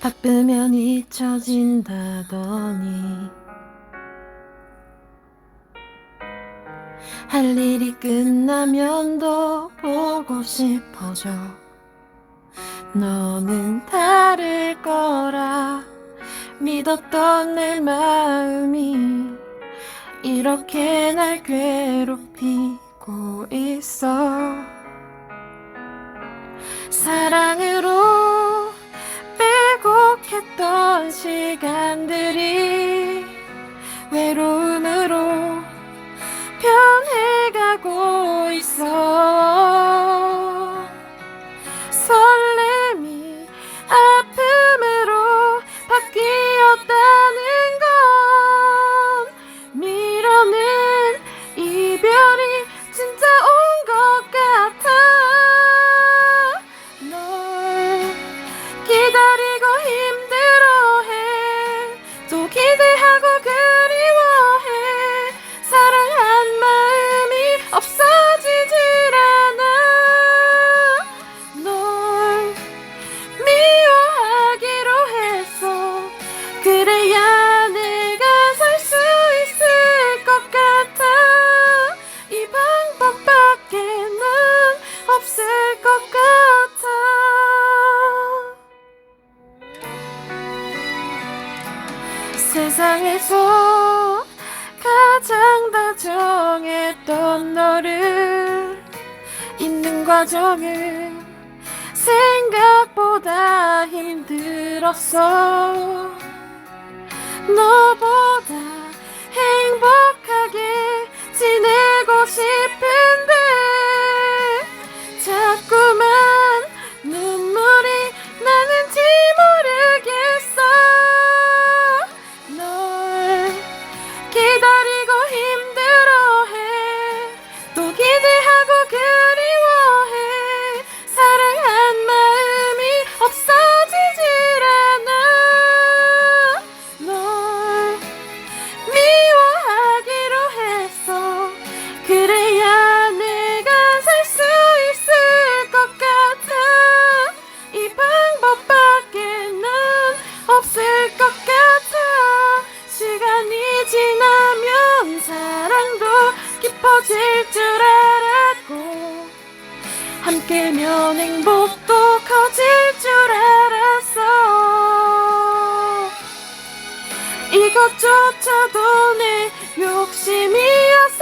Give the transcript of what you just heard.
바쁘면 잊혀진다더니 할 일이 끝나면 더 보고 싶어져. 너는 다를 거라 믿었던 내 마음이 이렇게 날 괴롭히고 있어. 사랑으 빼곡했던 시간들이 외로움으로 변해가고 있어 So käse 세상에서 가장 다정했던 너를 잊는 과정은 생각보다 힘들었어. 너보다 있을 줄 알았고 함께면 행복도 커질 줄 알았어. 이것조차도 내 욕심이었어.